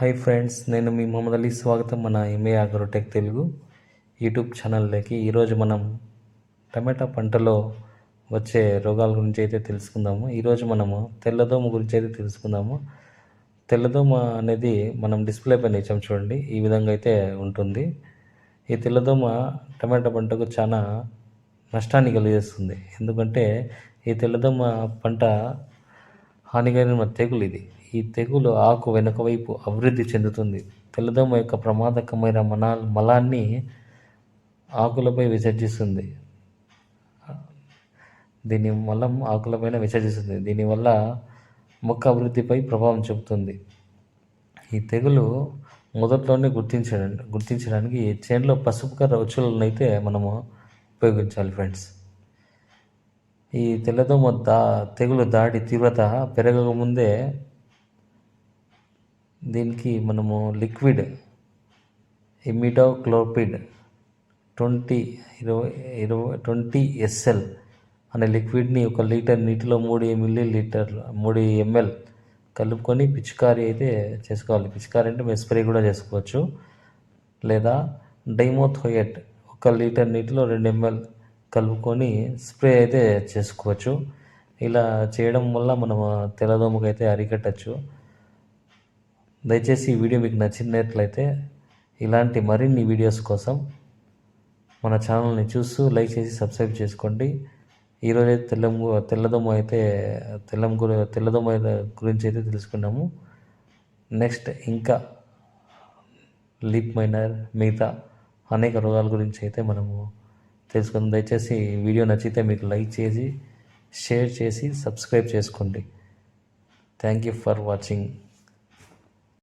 Hi friends నేను మీ మొహమ్మద్ అలీ. స్వాగతం మన ఎంఏ అగ్రోటెక్ తెలుగు యూట్యూబ్ ఛానల్లోకి. ఈరోజు మనం టమాటా పంటలో వచ్చే రోగాల గురించి అయితే తెలుసుకుందాము. ఈరోజు మనము తెల్లదోమ గురించి అయితే తెలుసుకుందాము. తెల్లదోమ అనేది మనం డిస్ప్లే పైన ఇచ్చాం చూడండి ఈ విధంగా అయితే ఉంటుంది. ఈ తెల్లదోమ టమాటా పంటకు చాలా నష్టాన్ని కలిగిస్తుంది. ఎందుకంటే ఈ తెల్లదోమ పంట హానికరమైన తెగులు ఇది. ఈ తెగులు ఆకు వెనుక వైపు అభివృద్ధి చెందుతుంది. తెల్లదోమ యొక్క ప్రమాదకమైన మనా మలాన్ని ఆకులపై విసర్జిస్తుంది. దీని మలం ఆకులపైన విసర్జిస్తుంది. దీనివల్ల మొక్క అభివృద్ధిపై ప్రభావం చూపుతుంది. ఈ తెగులు మొదట్లోనే గుర్తించడానికి గుర్తించడానికి చేనులో పసుపు కర్ర ఉచ్చులను అయితే మనము ఉపయోగించాలి ఫ్రెండ్స్. ఈ తెల్లదోమ దా తెగులు దాడి తీవ్రత పెరగక ముందే దీనికి మనము లిక్విడ్ ఇమిడోక్లోపిడ్ ట్వంటీ ఇరవై ఇరవై ట్వంటీ ఎస్ఎల్ అనే లిక్విడ్ని ఒక లీటర్ నీటిలో మూడు మిల్లీ లీటర్ మూడు ఎంఎల్ కలుపుకొని పిచికారీ అయితే చేసుకోవాలి. పిచికారీ అంటే మేము స్ప్రే కూడా చేసుకోవచ్చు. లేదా డైమోథోయట్ ఒక లీటర్ నీటిలో రెండు ఎంఎల్ కలుపుకొని స్ప్రే అయితే చేసుకోవచ్చు. ఇలా చేయడం వల్ల మనం తెల్లదోమకైతే అరికట్టచ్చు. దయచేసి ఈ వీడియో మీకు నచ్చినట్లయితే ఇలాంటి మరిన్ని వీడియోస్ కోసం మన ఛానల్ని చూస్తూ లైక్ చేసి సబ్స్క్రైబ్ చేసుకోండి. ఈరోజు అయితే తెల్లం తెల్లదొమ్మ అయితే తెల్లం గురి తెల్లదోమ గురించి అయితే తెలుసుకున్నాము. నెక్స్ట్ ఇంకా లీప్ మైనర్ మిగతా అనేక రోగాల గురించి అయితే మనము తెలుసుకుందాం. దయచేసి వీడియో నచ్చితే మీకు లైక్ చేసి షేర్ చేసి సబ్స్క్రైబ్ చేసుకోండి. Thank you for watching.